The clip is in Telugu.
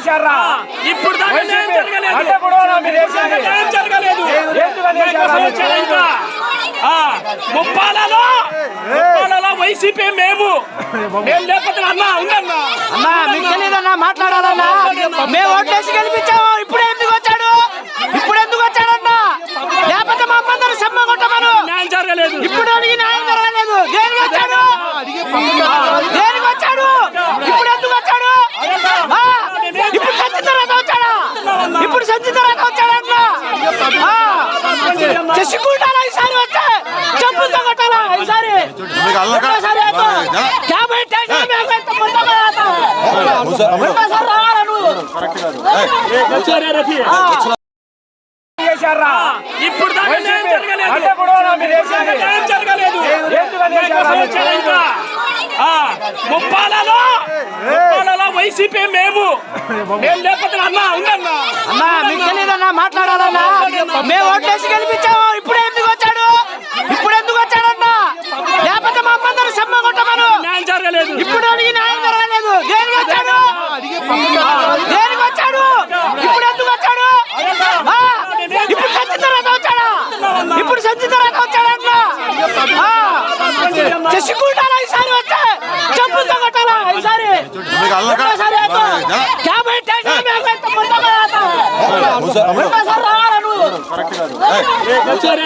చేశారా? ఇప్పుడు ముప్పాలలో ముప్పాలలో వైసీపీ మేము. మేము లేకపోతే అన్నా ఉందన్నా అన్నా మీకు తెలియదన్నా మాట్లాడాలన్నా? మేము గెలిపించాము ఇప్పుడు ఎందుకు వచ్చాడు ఇప్పుడు ఎందుకు వచ్చాడన్నా లేకపోతే మా అమ్మందరూ సమ్మ కొట్టమను న్యాయం జరగలేదు ఇప్పుడు అడిగి న్యాయం జరగలేదు దేనికి వచ్చాడు దేనికి వచ్చాడు ఇప్పుడు ఎందుకు వచ్చాడు ఆ, ఇప్పుడు సంచి తర్వాత వచ్చాడా ఇప్పుడు సంచి తర్వాత ఈసారి చెప్పులతో కొట్టాలా ఈసారి. యాభై రావాలా నువ్వు. చేశారా? ఇప్పుడు ముప్పాలలో ముప్పాలలో వైసీపీ మేము. మేము లేకపోతే అన్నా మాట్లాడాలన్నా? మేము ఓట్లేసి గెలిపించాము. ఇప్పుడు ఎందుకు వచ్చాడు? ఇప్పుడు ఎందుకు వచ్చాడన్నా? లేకపోతే మా అమ్మందరూ సమ్మ కొట్టమను. ఇప్పుడు అడిగి న్యాయం జరగలేదు. దేనికి వచ్చాడు? దేనికి వచ్చాడు? ఇప్పుడు ఎందుకు వచ్చాడు? ఇప్పుడు సంచి తర్వాత వచ్చాడా? ఇప్పుడు సంచి తర్వాత వచ్చాడా అన్నా? ఆ, చచ్చికుంటారా ఈసారి వచ్చే చెప్పులతో కొట్టాలా ఈసారి? రాతా. ఒకసారి